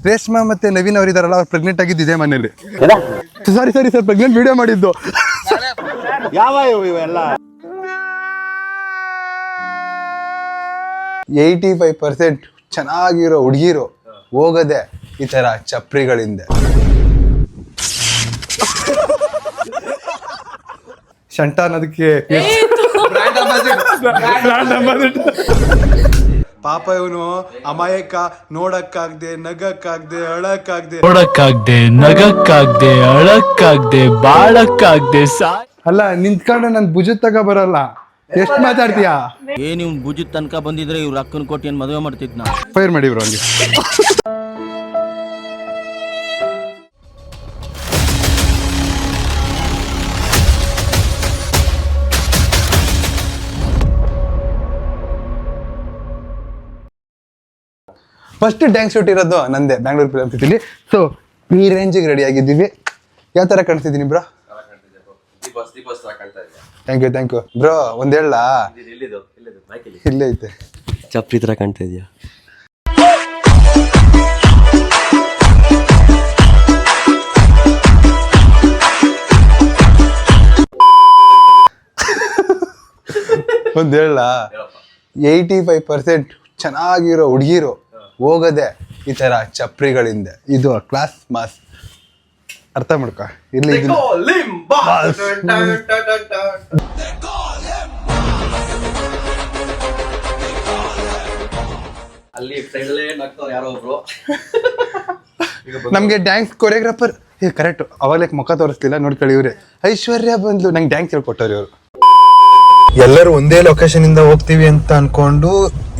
ರೇಷ್ಮಾ ಮತ್ತೆ ನವೀನ್ ಅವರು ಇದಾರಲ್ಲ ಅವ್ರು ಪ್ರೆಗ್ನೆಂಟ್ ಆಗಿದ್ದು ಇದೇ ಮನೇಲಿ sorry sorry sir pregnant video ಮಾಡಿದ್ದು. ಯಾವ ಇವೆಲ್ಲ? ಏಯ್ಟಿ ಫೈವ್ ಪರ್ಸೆಂಟ್ ಚೆನ್ನಾಗಿರೋ ಹುಡುಗಿರು ಹೋಗದೆ ಈ ತರ ಚಪ್ರಿಗಳಿಂದ. ಶಂಟ ಅನ್ನೋದಕ್ಕೆ ಪಾಪ ಇವನು ಅಮಾಯಕ ನೋಡಕ್ಕಾಗ್ದೆ ನಗಕ್ಕಾಗ್ದೆ ಅಳಕ್ಕಾಗ್ದೆ. ನೋಡಕ್ಕಾಗ್ದೆ ನಗಕ್ಕಾಗ್ದೆ ಅಳಕ್ಕಾಗ್ದೆ ಬಾಳಕ್ಕಾಗ್ದೆ ಸಾ ಅಲ್ಲ ನಿಂತ್ಕೊಂಡು ನನ್ ಭುಜದ ತಗ ಬರಲ್ಲ. ಎಷ್ಟ್ ಮಾತಾಡ್ತೀಯಾ? ಏನ್ ಇವ್ ಭುಜದ ತನಕ ಬಂದಿದ್ರೆ ಇವ್ರ ಅಕ್ಕನ ಕೊಟ್ಟು ಏನ್ ಮದುವೆ ಮಾಡ್ತಿದ್ನ? ಫೈರ್ ಮಾಡಿ ಬ್ರೋ ಹಂಗೆ. ಫಸ್ಟ್ ಡ್ಯಾಂಕ್ ಶೂಟ್ ಇರೋದು ನಂದೇ ಬ್ಯಾಂಗ್ಳೂರ್ ಫಿಲಮ್ ಸಿಟಿಲಿ ಸೊ ಈ ರೇಂಜಿಗೆ ರೆಡಿ ಆಗಿದ್ದೀವಿ. ಯಾವ ಥರ ಕಾಣಿಸ್ತಿದ್ದೀನಿ bro? Thank you thank you bro ಒಂದು ಹೇಳ. ಇಲ್ಲೇ ಐತೆ. ಚಪ್ರಿ ಥರ ಕಾಣ್ತಾ ಇದೆಯಾ? ಒಂದು ಹೇಳ. ಏಯ್ಟಿ ಫೈವ್ ಪರ್ಸೆಂಟ್ ಚೆನ್ನಾಗಿರೋ ಹುಡುಗಿರು. ಹೋಗದೆ ಈ ಥರ ಚಪ್ರಿಗಳಿಂದ. ಇದು ಕ್ಲಾಸ್ ಮಾಸ್ ಅರ್ಥ ಮಾಡ್ಕೊ. ಇರ್ಲಿ ಇದು ಅಲ್ಲಿ ಯಾರೋ ಒಬ್ರು. ನಮ್ಗೆ ಡ್ಯಾನ್ಸ್ ಕೊರಿಯೋಗ್ರಾಫರ್ ಏ ಕರೆಕ್ಟ್ ಅವಾಗಲೇ ಮುಖ ತೋರಿಸ್ತಿಲ್ಲ ನೋಡ್ಕೊಳ್ಳಿ ಇವ್ರೆ. ಐಶ್ವರ್ಯ ಬಂದ್ಲು. ನಂಗೆ ಡ್ಯಾನ್ಸ್ ಹೇಳ್ಕೊಟ್ಟವ್ರು ಇವರು. ಎಲ್ಲರೂ ಒಂದೇ ಲೊಕೇಶನ್ ಇಂದ ಹೋಗ್ತೀವಿ ಅಂತ ಅನ್ಕೊಂಡು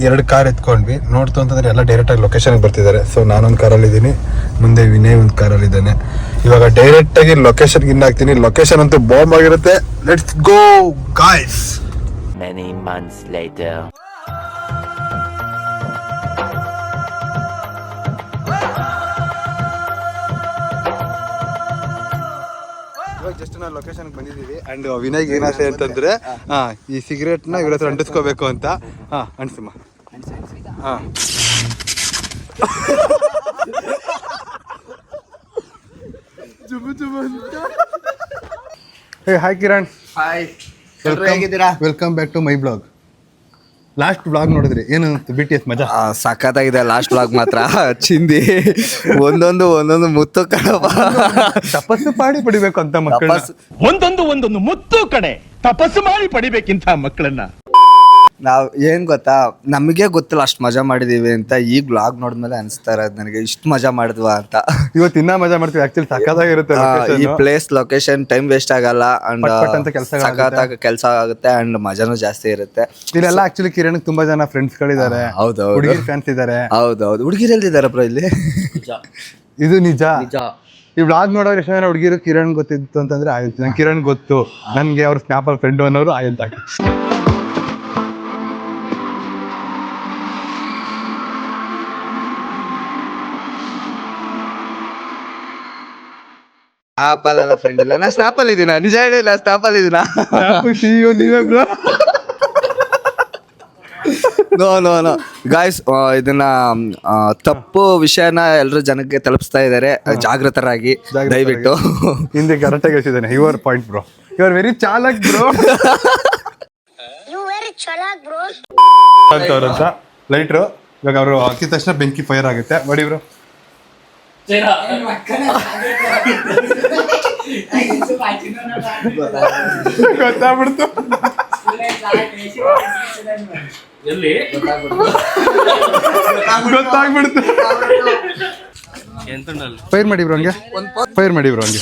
ಎರಡು ಕಾರ್ ಎತ್ಕೊಂಡ್ವಿ. ನೋಡ್ತು ಅಂತಂದ್ರೆ ಎಲ್ಲ ಡೈರೆಕ್ಟ್ ಆಗಿ ಲೊಕೇಶನ್ ಬರ್ತಿದ್ದಾರೆ. ಸೊ ನಾನೊಂದು ಕಾರಲ್ಲಿ ಇದ್ದೀನಿ, ಮುಂದೆ ವಿನಯ್ ಒಂದು ಕಾರಲ್ಲಿ ಇದ್ದಾನೆ. ಇವಾಗ ಡೈರೆಕ್ಟ್ ಆಗಿ ಲೊಕೇಶನ್ ಇನ್ ಹಾಕ್ತೀನಿ ಲೊಕೇಶನ್ ಅಂತೂ ಬಾಂಬ್ ಆಗಿರುತ್ತೆ. ಲೆಟ್ಸ್ ಗೋ ಗಾಯ್ಸ್ ಇವಾಗ ಜಸ್ಟ್ ನಾವು ಲೊಕೇಶನ್ ಬಂದಿದ್ದೀವಿ. ಅಂಡ್ ವಿನಯ್ ಏನಾಸೆ ಅಂತಂದ್ರೆ ಹಾ. ಈ ಸಿಗರೇಟ್ನ ಇವ್ರ ಹತ್ರ ಅಂಟಿಸ್ಕೋಬೇಕು ಅಂತ. ಹಾ ಅಣ್ಸಮ್ಮ ಹಾ. ಜುಬು ಜುಬು ಅಂತ ಹೇ ಹಾಯ್ ಕಿರಣ್ ಹಾಯ್ ಹೇಗಿದ್ದೀರಾ? Welcome back to my blog last blog ನೋಡಿದ್ರಿ ಏನು ಬಿ ಟಿ ಎಸ್ ಮಜಾ? ಸಖತ್ತಾಗಿದೆ ಲಾಸ್ಟ್ ಬ್ಲಾಗ್ ಮಾತ್ರ. ಚಿಂದಿ ಒಂದೊಂದು ಒಂದೊಂದು ಮುತ್ತು ಕಣಪ್ಪ. ತಪಸ್ಸು ಮಾಡಿ ಪಡಿಬೇಕು ಅಂತ ಮಕ್ಕಳು ಒಂದೊಂದು ಒಂದೊಂದು ಮುತ್ತು ಕಡೆ ತಪಸ್ಸು ಮಾಡಿ ಪಡಿಬೇಕಿಂತ ಮಕ್ಕಳನ್ನ. ನಾವ್ ಏನ್ ಗೊತ್ತಾ? ನಮಗೆ ಗೊತ್ತಿಲ್ಲ ಅಷ್ಟು ಮಜಾ ಮಾಡಿದೀವಿ ಅಂತ ಈಗ ಬ್ಲಾಗ್ ನೋಡಿದ್ಮೇಲೆ ಅನಿಸ್ತಾ ಇರೋದು ನನಗೆ ಇಷ್ಟು ಮಜಾ ಮಾಡಿದ್ವಾ ಅಂತ. ಇವತ್ತು ಇನ್ನ ಮಜಾ ಮಾಡ್ತೀವಿ. ಆಕ್ಚುಲಿ ಸಕ್ಕತ್ತಾಗಿರುತ್ತೆ ಆ, ಈ location. Place location time waste ಆಗಲ್ಲ ಅಂಡ್ ಪಟ್ ಪಟ್ ಅಂತ ಕೆಲ್ಸಗಳಾಗುತ್ತೆ. ಸಖತ್ತಾಗಿ ಕೆಲಸ ಆಗುತ್ತೆ ಅಂಡ್ ಮಜಾನು ಜಾಸ್ತಿ ಇರುತ್ತೆ. ಇಲ್ಲೆಲ್ಲ ಆಕ್ಚುಲಿ ಕಿರಣ್ ತುಂಬಾ ಜನ ಫ್ರೆಂಡ್ಸ್ ಗಳಿದ್ದಾರೆ. ಹೌದೌದು. ಹೌದು, ಹೌದು. ಹುಡುಗಿ ಫ್ಯಾನ್ಸ್ ಇದ್ದಾರೆ. ಹೌದೌದು. ಹುಡುಗಿರು ಎಲ್ಲಿದ್ದಾರೆ ಬ್ರೋ ಇಲ್ಲಿ? ಇದು ನಿಜ. ನಿಜ. ಈ ಬ್ಲಾಗ್ ನೋಡೋರು ಎಷ್ಟು ಜನ ಹುಡುಗಿರು ಕಿರಣ್ ಗೊತ್ತಿತ್ತು ಅಂತಂದ್ರೆ ಆಯ್ತು ನಂಗೆ ಕಿರಣ್ ಗೊತ್ತು. ನನ್ಗೆ ಅವ್ರ ಸ್ನ್ಯಾಪಲ್ ಫ್ರೆಂಡ್ ಅನ್ನೋರು ಆಯ್ತು ಆಪಲ್ ಅಲ್ಲ ಫ್ರೆಂಡ್ ಇಲ್ಲ ನಾ ಸ್ನಾಪ್ ಅಲ್ಲಿ ಇದೀನ ನಿಜ ಹೇಳಿಲ್ಲ ಸ್ನಾಪ್ ಅಲ್ಲಿ ಇದೀನ CEO ನೀವೇ bro. No no no guys ಇದನ್ನ ಆ, ತಪ್ಪು ವಿಷಯನ ಎಲ್ಲರೂ ಜನಕ್ಕೆ ತಲುಪಿಸ್ತಾ ಇದ್ದಾರೆ ಜಾಗೃತರಾಗಿ ಜಾಗೃತರಾಗಿ. ದಯವಿಟ್ಟು. ಹಿಂದೆ ಕರೆಕ್ಟ್ ಆಗಿ ಹೇಳ್ತಿದ್ದಾನೆ your point bro your very ಚಾಲಕ್ bro You very chalak, bro. ಅಂತ ಲೈಟ್ರು ಇವಾಗ ಅವರು ಹಾಕಿದ ತಕ್ಷಣ ಬೆಂಕಿ ಫೈರ್ ಆಗುತ್ತೆ. ಮಾಡಿ ಬ್ರೋ ಗೊತ್ತಾಗ್ಬಿಡ್ತು ಗೊತ್ತಾಗ್ಬಿಡ್ತು ಫೈರ್ ಮಾಡಿ ಬ್ರೋ ಹಂಗೆ. ಫೈರ್ ಮಾಡಿ ಬ್ರೋ ಹಂಗೆ.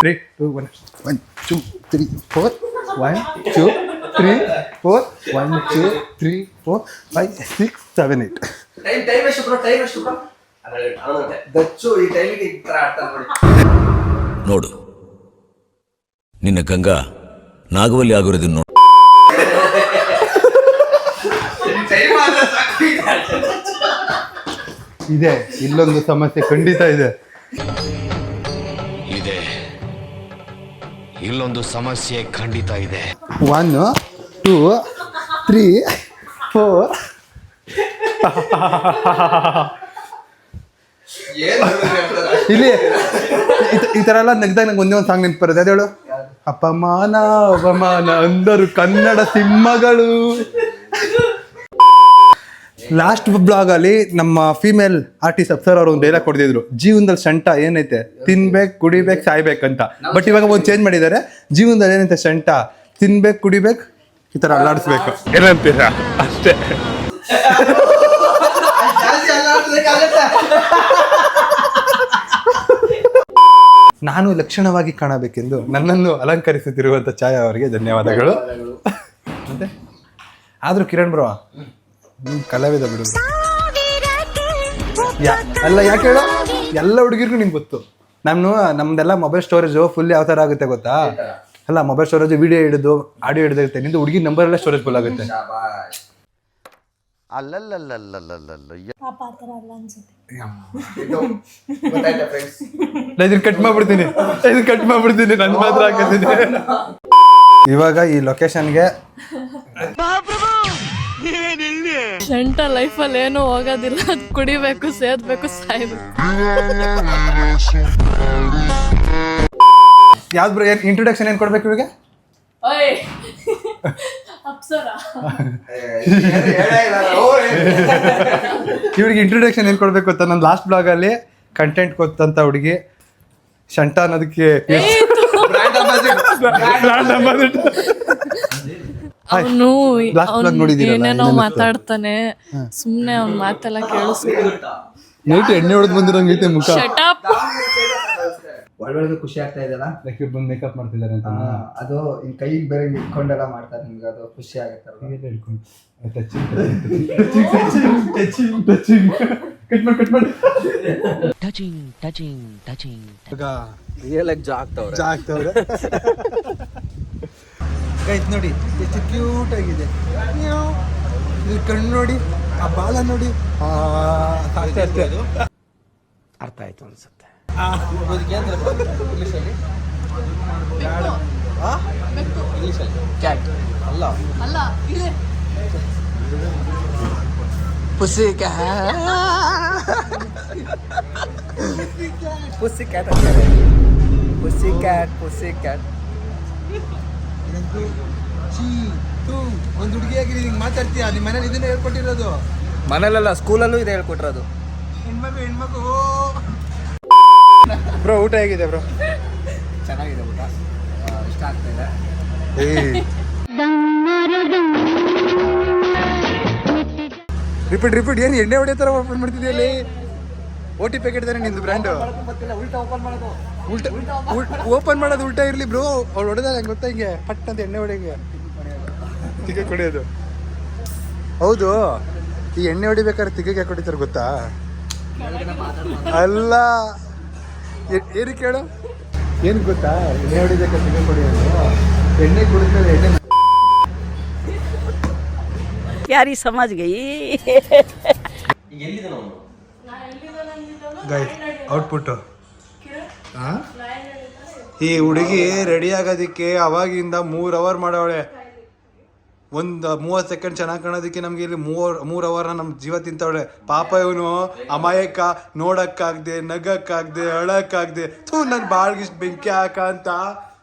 Three two one one two three four one two three four one two three four five six seven eight ನೋಡು. ನಿನ್ನ ಗಂಗಾ ನಾಗವಲ್ಲಿ ಆಗಿರೋದನ್ನ ನೋಡು. ಇದೆ. ಇಲ್ಲೊಂದು ಸಮಸ್ಯೆ ಖಂಡಿತ ಇದೆ. ಇದೆ. ಇಲ್ಲೊಂದು ಸಮಸ್ಯೆ ಖಂಡಿತ ಇದೆ. ಒನ್ ಟೂ ತ್ರೀ ಫೋರ್ ಇಲ್ಲಿ, ಈ- ಥರ ಎಲ್ಲ ನಗ್ದಾಗ ನಂಗೆ ಒಂದೇ ಒಂದು ಸಾಂಗ್ ನೆನಪು ಬರುತ್ತೆ. ಅದು ಹೇಳು. ಅಪಮಾನ ಅಪಮಾನ ಅಂದರು ಕನ್ನಡ ಸಿಂಹಗಳು. ಲಾಸ್ಟ್ ಬ್ಲಾಗ್ ಅಲ್ಲಿ ನಮ್ಮ ಫೀಮೇಲ್ ಆರ್ಟಿಸ್ಟ್ ಅಪ್ಸರ್ ಅವರು ಒಂದು ಡೈಲಾಗ್ ಕೊಡ್ತಿದ್ರು. ಜೀವನದಲ್ಲಿ ಸಂಟ ಏನೈತೆ? ತಿನ್ಬೇಕು, ಕುಡಿಬೇಕು ಸಾಯ್ಬೇಕಂತ ಬಟ್ ಇವಾಗ ಒಂದು ಚೇಂಜ್ ಮಾಡಿದ್ದಾರೆ. ಜೀವನದಲ್ಲಿ ಏನೈತೆ ಸಂಟ ತಿನ್ಬೇಕು, ಕುಡಿಬೇಕು, ಈ ತರ ಅಲ್ಲಾಡಿಸ್ಬೇಕು. ಏನಂತೀರಾ? ಅಷ್ಟೇ. ನಾನು ಲಕ್ಷಣವಾಗಿ ಕಾಣಬೇಕೆಂದು ನನ್ನನ್ನು ಅಲಂಕರಿಸುತ್ತಿರುವಂತ ಛಾಯಾ ಅವರಿಗೆ ಧನ್ಯವಾದಗಳು. ಮತ್ತೆ? ಆದರೂ ಕಿರಣ್ ಬ್ರೋ ನಿಮ್ ಕಲಾವಿದ ಬಿಡು ಯಾ- ಅಲ್ಲ ಯಾಕೆ ಹೇಳು? ಎಲ್ಲ ಹುಡುಗಿರ್ಗೂ ನಿಂಗೆ ಗೊತ್ತು. ನಾನು ನಮ್ದೆಲ್ಲ ಮೊಬೈಲ್ ಸ್ಟೋರೇಜು ಫುಲ್ ಯಾವ ಥರ ಆಗುತ್ತೆ ಗೊತ್ತಾ? ಅಲ್ಲ ಮೊಬೈಲ್ ಸ್ಟೋರೇಜ್ ವಿಡಿಯೋ ಹಿಡಿದು ಆಡಿಯೋ ಹಿಡಿದಿರುತ್ತೆ ನಿಂದು ಹುಡುಗಿ ನಂಬರ್ ಎಲ್ಲ ಸ್ಟೋರೇಜ್ ಫುಲ್ ಆಗುತ್ತೆ. ಪಾಪ ಆ ಥರ ಅಲ್ಲ ಅನ್ಸುತ್ತೆ. ನಾ ಇದನ್ನ ಕಟ್ ಮಾಡ್ಬಿಡ್ತೀನಿ ಇದನ್ನ ಕಟ್ ಮಾಡ್ಬಿಡ್ತೀನಿ ನನ್ನ ಮಾತ್ರ ಹಾಕಿದ್ದೀನಿ ಇವಾಗ ಈ ಲೊಕೇಶನ್ಗೆ ಶಂಟ ಲೈಫಲ್ಲಿ ಏನೂ ಹೋಗೋದಿಲ್ಲ ಅದು ಕುಡಿಬೇಕು ಸೇದ್ಬೇಕು ಸಾಯ್ಬೇಕು ಯಾವ್ದು ಬ್ರೋ ಏನ್ ಇಂಟ್ರೊಡಕ್ಷನ್ ಏನ್ ಕೊಡ್ಬೇಕು ಇವಾಗ ಓಯ್ ಅಪ್ಸರ ಇವ್ರಿಗೆ ಇಂಟ್ರೊಡಕ್ಷನ್ ಏನ್ ಕೊಡ್ಬೇಕು ಅಂತ ನನ್ನ ಲಾಸ್ಟ್ ಬ್ಲಾಗ್ ಅಲ್ಲಿ ಕಂಟೆಂಟ್ ಕೊತ್ತಂತ ಹುಡುಗಿ ಶಂಟ ಅನ್ನೋದಕ್ಕೆ. ಅವನು Last vlog ನೋಡಿದ್ದೀರಲ್ಲ, ಏನೇನೋ? ಮಾತಾಡ್ತಾನೆ. ಸುಮ್ನೆ ಅವ್ನ ಮಾತೆಲ್ಲ ಕೇಳಿಸ್ಕೊಂಡು ನೈಟ್ ಎಣ್ಣೆ ಹೊಡೆದು ಬಂದಿರಂಗೈತೆ ಮುಖ. ಶಟಪ್ ಒಳಗಡೆ ಖುಷಿ ಆಗ್ತಾ ಇದೆಯಲ್ಲ? ಲೈಕ್ ಬಂದು ಮೇಕಪ್ ಮಾಡ್ತಿದ್ದಾರೆ ಅಂತ. ಅದು ಇನ್ ಕೈಗೆ ಬೇರೆ ಇಟ್ಕೊಂಡೆಲ್ಲ ಮಾಡ್ತಾರೆ ನಿಮ್ಗೆ ಅದು ಖುಷಿ ಆಗುತ್ತೆ ಕಟ್ ಮಾಡಿ ಕಟ್ ಮಾಡಿ. ಟಚಿಂಗ್ ಟಚಿಂಗ್ ಟಚಿಂಗ್ ರಿಯಲ್ ಆಗಿ ಜಾ ಆಗ್ತಾವ್ರೆ ಚಾ ಗೈಸ್ ನೋಡಿ ಎಷ್ಟು ಕ್ಯೂಟ್ ಆಗಿದೆ. ಇಲ್ಲಿ ಕಣ್ಣು ನೋಡಿ ಆ ಬಾಲ ನೋಡಿ. ಅರ್ಥ ಆಯ್ತು ಅಷ್ಟೇ ಅರ್ಥ ಆಯ್ತು ಅನ್ಸುತ್ತೆ ಅಲ್ಲ ಇದೆ pussy pussy cat pussy cat pussy cat ಒಂದು ಹುಡುಗಿಯಾಗಿ ಹಿಂಗೆ ಮಾತಾಡ್ತೀಯಾ ನಿಮ್ಮ ಮನೇಲಿ ಇದನ್ನ ಹೇಳ್ಕೊಟ್ಟಿರೋದು ಮನೇಲೆಲ್ಲ ಸ್ಕೂಲಲ್ಲೂ ಇದೆ ಹೇಳ್ಕೊಟ್ಟಿರೋದು ಹೆಣ್ಮಗು ಹೆಣ್ಮಗು ಬ್ರೋ ಊಟ ಹೇಗಿದೆ ಬ್ರೋ ಚೆನ್ನಾಗಿದೆ ಊಟ. ಇಷ್ಟ ಆಗ್ತಾ ಇದೆ. ರಿಪೀಟ್ ರಿಪೀಟ್ ಏನು ಎಣ್ಣೆ ಹೊಡೆಯೋ ಥರ ಓಪನ್ ಮಾಡ್ತಿದ್ಯಲ್ಲಿ ಓ ಟಿ ಪ್ಯಾಕೆಟ್ ತಾನೆ ನಿಂದು ಬ್ರ್ಯಾಂಡು ಉಲ್ಟಾ ಓಪನ್ ಮಾಡೋದು. ಉಲ್ಟಾ ಇರಲಿ ಬ್ರೋ ಅವ್ಳು ಹೊಡೆದಾಗ ನಂಗೆ ಗೊತ್ತಾ ಹಿಂಗೆ. ಪಟ್ ಅಂತ ಎಣ್ಣೆ ಹೊಡೆಯಂಗೆ ತಿಗೆ ಕುಡಿಯೋದು. ಹೌದು. ಈ ಎಣ್ಣೆ ಹೊಡಿಬೇಕಾದ್ರೆ ತಿಕ್ಕೆ ಕೊಡಿತಾರೆ ಗೊತ್ತಾ? ಅಲ್ಲ. ಏ- ಏನಕ್ಕೆ ಹೇಳು ಏನು ಗೊತ್ತಾ? ಎಣ್ಣೆ ಹೊಡಿಬೇಕಾದ್ರೆ ತಿಗೆ ಕುಡಿಯೋದು ಎಣ್ಣೆ ಕುಡಿದ್ರೆ ಎಣ್ಣೆ ಯಾರಿ ಸಮಾಜ್ಗೆ? ಔಟ್ಪುಟ್ಟು ಈ ಹುಡುಗಿ ರೆಡಿ ಆಗೋದಕ್ಕೆ ಅವಾಗಿಂದ ಮೂರು ಅವರ್ ಮಾಡವಳೆ. ಒಂದು ಮೂವತ್ತು ಸೆಕೆಂಡ್ ಚೆನ್ನಾಗಿ ಕಾಣೋದಕ್ಕೆ ನಮಗೆ ಇಲ್ಲಿ ಮೂರ್ ಮೂರು ಅವರ್ನ ನಮ್ಮ ಜೀವ ತಿಂತವಳೆ. ಪಾಪ ಇವನು ಅಮಾಯಕ ನೋಡಕ್ಕಾಗ್ದೆ ನಗಕ್ಕಾಗ್ದೆ ಅಳಕ್ಕಾಗ್ದೆ. ಥೂ ನನ್ ಬಾಳ್ಗಿಷ್ಟು ಬೆಂಕಿ ಹಾಕ ಅಂತ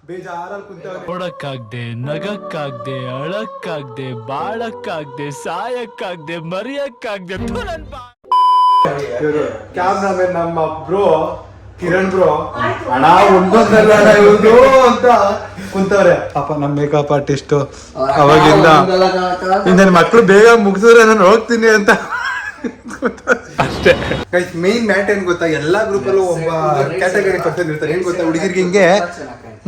ಬೇಜಾರಲ್ಲಿ ಕುಂತ ನೋಡಕ್ಕಾಗ್ದೆ ನಗಕ್ಕಾಗ್ದೆ ಅಳಕ್ಕಾಗ್ದೆ ಬಾಳಕ್ಕಾಗ್ದೆ ಸಾಯಕ್ಕಾಗ್ದೆ ಮರಿಯಕ್ಕಾಗ್ದೆ ಇವರು ಕ್ಯಾಮ್ರಾಮನ್ ನಮ್ಮ ಬ್ರೋ ಕಿರಣ್ ಬ್ರೋ. ಹಣ ಒಂದೊಂದಲ್ಲ ಅಂತ ಕುಂತವ್ರೆ. ಪಾಪ ನಮ್ಮ ಮೇಕಪ್ ಆರ್ಟಿಸ್ಟ್ ಅವಾಗಿಂದ ನನ್ನ ಮಕ್ಕಳು ಬೇಗ ಮುಗಿಸಿದ್ರೆ ನಾನು ಹೋಗ್ತೀನಿ ಅಂತ. ಅಷ್ಟೇ. ಮೈನ್ ಮ್ಯಾಟ್ ಏನ್ ಗೊತ್ತಾ? ಎಲ್ಲಾ ಗ್ರೂಪ್ ಅಲ್ಲೂ ಒಬ್ಬ ಕ್ಯಾಟಗರಿ ಪರ್ಸನ್ ಇರ್ತಾರೆ. ಏನ್ ಗೊತ್ತಾ? ಹುಡುಗಿರ್ಗೆ ಹಿಂಗೆ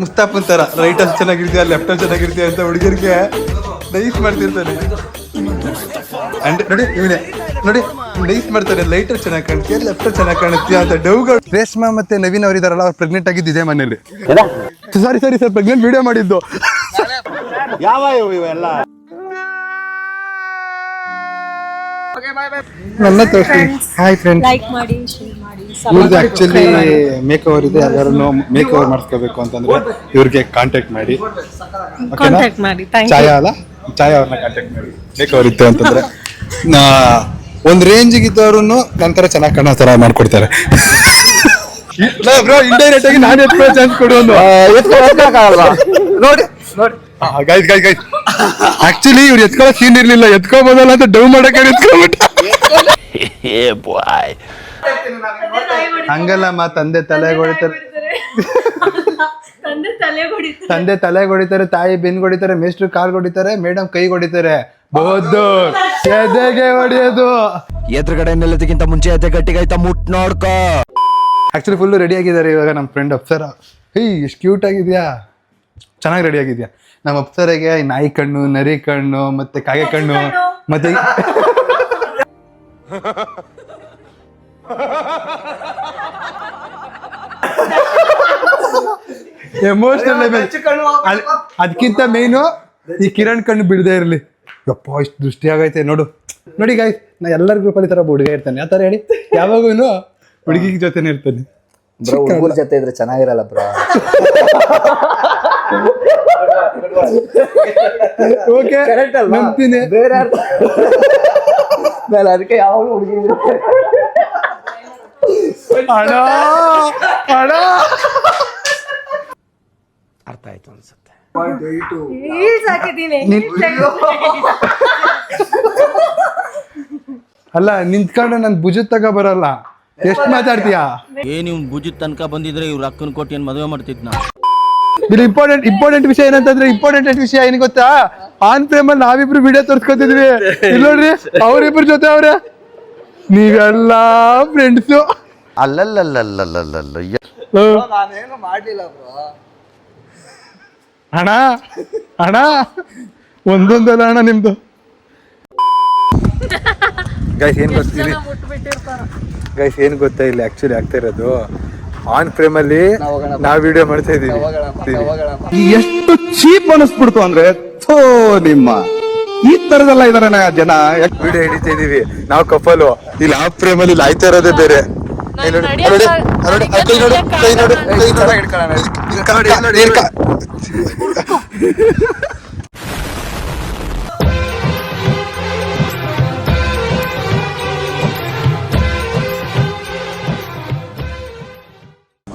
ಮುಸ್ತಾಪ್ ತರ ರೈಟ್ ಅಲ್ಲಿ ಚೆನ್ನಾಗಿರ್ತೀಯ ಲೆಫ್ಟ್ ಅಲ್ಲಿ ಚೆನ್ನಾಗಿರ್ತೀಯ ಅಂತ ಹುಡುಗಿರ್ಗೆ ನೈಸ್ ಮಾಡ್ತಿರ್ತಾನೆ. ಅಂಡ್ ನೋಡಿ ಇವನೇ. ನೋಡಿ ನೈಸ್ ಮಾಡ್ತಾರೆ ಲೈಟ್ ಚೆನ್ನಾಗಿ ಕಾಣುತ್ತೆ ಲೆಫ್ಟ್ ಚೆನ್ನಾಗಿ ಕಾಣುತ್ತೀಯ ಅಂತ ಡೌಗಳು? ರೇಷ್ಮಾ ಮತ್ತೆ ನವೀನ್ ಅವ್ರು ಇದಾರಲ್ಲ ಅವ್ರು ಪ್ರೆಗ್ನೆಂಟ್ ಆಗಿದ್ದು ಇದೇ ಮನೇಲಿ sorry sorry sir pregnant video ಮಾಡಿದ್ದು ನನ್ನ ತೋರಿಸಿ ಹಾಯ್ ಫ್ರೆಂಡ್ ಲೈಕ್ ಮಾಡಿ ಶೇರ್ ಮಾಡಿ ಇವ್ರದ್ದು ಆಕ್ಚುಲಿ ಮೇಕ್ ಓವರ್ ಇದೆ ಯಾರು ಮೇಕ್ ಓವರ್ ಮಾಡಿಸ್ಕೋಬೇಕು ಅಂತಂದ್ರೆ ಇವ್ರಿಗೆ ಕಾಂಟ್ಯಾಕ್ಟ್ ಮಾಡಿ. ಕಾಂಟ್ಯಾಕ್ಟ್ ಮಾಡಿ ಥ್ಯಾಂಕ್ ಛಾಯಾ ಅಲ್ಲ? ಛಾಯಾ ಅವ್ರನ್ನ ಕಾಂಟ್ಯಾಕ್ಟ್ ಮಾಡಿ ಅಂತಂದ್ರೆ ನಾ ಒಂದ್ ರೇಂಜಿಗೆ ಇದ್ದವ್ರು ನಂತರ ಚೆನ್ನಾಗಿ ಕಾಣೋ ತರ ಮಾಡ್ಕೊಡ್ತಾರೆ. ಬ್ರೋ ಇಂಡೈರೆಕ್ಟ್ ಆಗಿ ನಾನು ಎತ್ಕೊಳ್ಳೋ ಚಾನ್ಸ್ ಕೊಡು ಒಂದು ನೋಡಿ. ನೋಡಿ. ಗೈಸ್ ಗೈಸ್ ಗೈಸ್ ಆಕ್ಚುಲಿ ಇವ್ರು ಎತ್ಕೊಳ್ಳೋ ಸೀನ್ ಇರ್ಲಿಲ್ಲ. ಎತ್ಕೊಬೋದಲ್ಲ ಅಂತ ಡೌ ಮಾಡಕ್ಕೆ ಎತ್ಕೊಂಡ್ಬಿಟ್ಟ ಹಂಗಲ್ಲ ಮಾ ತಂದೆ ತಲೆ ಹೊಡಿತಾರೆ. ತಂದೆ ತಲೆ ಹೊಡಿತಾರೆ. ತಂದೆ ತಲೆ ಹೊಡಿತಾರೆ ತಾಯಿ ಬೆನ್ ಹೊಡಿತಾರೆ ಮೇಸ್ಟ್ರು ಕಾಲ್ ಹೊಡಿತಾರೆ ಮೇಡಮ್ ಕೈ ಹೊಡಿತಾರೆ. ಬಹುದು ಎದೆಗೆ ಹೊಡಿಯೋದು? ಎದುರುಗಡೆ ನಿಲ್ಲೋದಕ್ಕಿಂತ ಮುಂಚೆ ಎದೆ ಗಟ್ಟಿಗಾಯ್ತಾ ಮುಟ್ ನೋಡ್ಕೋ. ಆಕ್ಚುಲಿ ಫುಲ್ ರೆಡಿ ಆಗಿದ್ದಾರೆ ಇವಾಗ ನಮ್ಮ ಫ್ರೆಂಡ್ ಅಪ್ಸರ. ಹೇಯ್ ಎಷ್ಟು ಕ್ಯೂಟ್ ಆಗಿದ್ಯಾ? ಚೆನ್ನಾಗಿ ರೆಡಿ ಆಗಿದ್ಯಾ? ನಮ್ಮ ಅಪ್ಸರಿಗೆ ನಾಯಿ ಕಣ್ಣು ನರಿ ಕಣ್ಣು ಮತ್ತೆ ಕಾಗೆ ಕಣ್ಣು. ಮತ್ತೆ ಎಮೋಷನಲ್ ಅದಕ್ಕಿಂತ ಮೇನು ಈ ಕಿರಣ್ ಕಣ್ಣು ಬಿಡದೆ ಇರಲಿ. ಯಪ್ಪ ಇಷ್ಟು ದೃಷ್ಟಿ ಆಗೈತೆ ನೋಡು. ನೋಡಿ ಗಾಯ್ ನಾ ಎಲ್ಲರ ಗ್ರೂಪ್ ಅಲ್ಲಿ ತರ ಹುಡುಗ ಇರ್ತಾನೆ. ಆ ಥರ ಹೇಳಿ. ಯಾವಾಗೂ ಹುಡುಗಿ ಜೊತೆನೇ ಇರ್ತಾನೆ. ಬ್ರೋ ಹುಡುಗರ ಜೊತೆ ಇದ್ರೆ ಚೆನ್ನಾಗಿರಲ್ಲ ಬ್ರೋ. ಓಕೆ ನಂಬ್ತೀನಿ. ಬೇರೆ ಅದಕ್ಕೆ ಯಾವಾಗ ಹುಡುಗಿ ಅರ್ಥ ಆಯ್ತು ಅನ್ಸುತ್ತೆ. ಅಲ್ಲ ನಿಂತ್ಕೊಂಡು ನನ್ ಭುಜದ ತಗ ಬರಲ್ಲ. ಎಷ್ಟ್ ಮಾತಾಡ್ತೀಯಾ? ಏನ್ ಇವ್ ಭುಜದ ತನಕ ಬಂದಿದ್ರೆ ಇವ್ರ ಅಕ್ಕನ ಕೊಟ್ಟು ಏನ್ ಮದುವೆ ನಾ ಇಲ್ಲಿ ಇಂಪಾರ್ಟೆಂಟ್ ಇಂಪಾರ್ಟೆಂಟ್ ವಿಷಯ ಏನಂತಂದ್ರೆ ಇಂಪಾರ್ಟೆಂಟ್ ವಿಷಯ ಏನ್ ಗೊತ್ತಾ? ಆನ್ ಫ್ರೇಮ್ ಅಲ್ಲಿ ನಾವಿಬ್ರು ವಿಡಿಯೋ ತೋರ್ಸ್ಕೊತಿದ್ವಿ. ಇಲ್ಲ ನೋಡ್ರಿ ಅವ್ರಿಬ್ರ ಜೊತೆ ಅವ್ರೆ. ನೀವೆಲ್ಲ ಫ್ರೆಂಡ್ಸು ಅಲ್ಲಲ್ಲಲ್ಲಲ್ಲಲ್ಲಲ್ಲ ನಾನೇನು ಮಾಡಲಿಲ್ಲ ಬ್ರೋ ಹಣ ಒಂದೊಂದಲ್ಲ ಹಣ ನಿಮ್ದು ಗೈಸ್ ಏನ್ ಗೊತ್ತಿಲ್ಲ ಗೈಸ್ ಏನು ಗೊತ್ತಾ ಇಲ್ಲಿ ಆ್ಯಕ್ಚುಲಿ ಆಗ್ತಾ ಇರೋದು ಆನ್ ಫ್ರೇಮ್ ಅಲ್ಲಿ ನಾವು ವಿಡಿಯೋ ಮಾಡ್ತಾ ಇದೀವಿ ಎಷ್ಟು ಚೀಪ್ ಅನಿಸ್ಬಿಡ್ತು ಅಂದ್ರೆ ಥೋ ನಿಮ್ಮ ಈ ತರದೆಲ್ಲ ಇದಾರೆ ಜನ ವಿಡಿಯೋ ಹಿಡಿತಾ ಇದೀವಿ ನಾವು ಕಪಲು ಇಲ್ಲಿ ಆಫ್ ಫ್ರೇಮ್ ಅಲ್ಲಿ ಆಯ್ತಾ ಇರೋದೇ ಬೇರೆ ಕೈ ನೋಡಿ, ಕೈ ನೋಡಿ, ಕೈ ನೋಡಿ, ಕೈ ನೋಡಿ, ಕೈ ನೋಡಿ.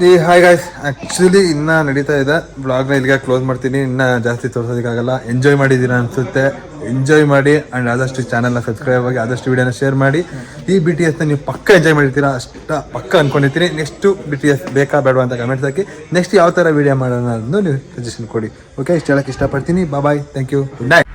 ಈ ಹಾಯ್ ಗಾಯ್ಸ್ ಆ್ಯಕ್ಚುಲಿ ಇನ್ನೂ ನಡೀತಾ ಇದೆ. ಬ್ಲಾಗ್ನ ಇಲ್ಲಿಗೆ ಕ್ಲೋಸ್ ಮಾಡ್ತೀನಿ. ಇನ್ನೂ ಜಾಸ್ತಿ ತೋರಿಸೋದಕ್ಕಾಗಲ್ಲ. ಎಂಜಾಯ್ ಮಾಡಿದ್ದೀರಾ ಅನಿಸುತ್ತೆ. ಎಂಜಾಯ್ ಮಾಡಿ ಆ್ಯಂಡ್ ಆದಷ್ಟು ಚಾನಲ್ನ ಸಬ್ಸ್ಕ್ರೈಬ್ ಆಗಿ ಆದಷ್ಟು ವಿಡಿಯೋನ ಶೇರ್ ಮಾಡಿ. ಈ ಬಿ ಟಿ ಎಸ್ನ ನೀವು ಪಕ್ಕ ಎಂಜಾಯ್ ಮಾಡಿರ್ತೀರಾ? ಅಷ್ಟ ಪಕ್ಕ ಅಂದ್ಕೊಂಡಿರ್ತೀನಿ ನೆಕ್ಸ್ಟು ಬಿ ಟಿ ಎಸ್ ಬೇಕಾ ಬೇಡವಾ ಅಂತ ಕಮೆಂಟ್ಸ್ ಹಾಕಿ. ನೆಕ್ಸ್ಟ್ ಯಾವ ಥರ ವೀಡಿಯೋ ಮಾಡೋಣ ಅನ್ನೋದು ನೀವು ಸಜೆಷನ್ ಕೊಡಿ. ಓಕೆ ಇಷ್ಟು ಹೇಳೋಕ್ಕೆ ಇಷ್ಟಪಡ್ತೀನಿ. Bye thank you good night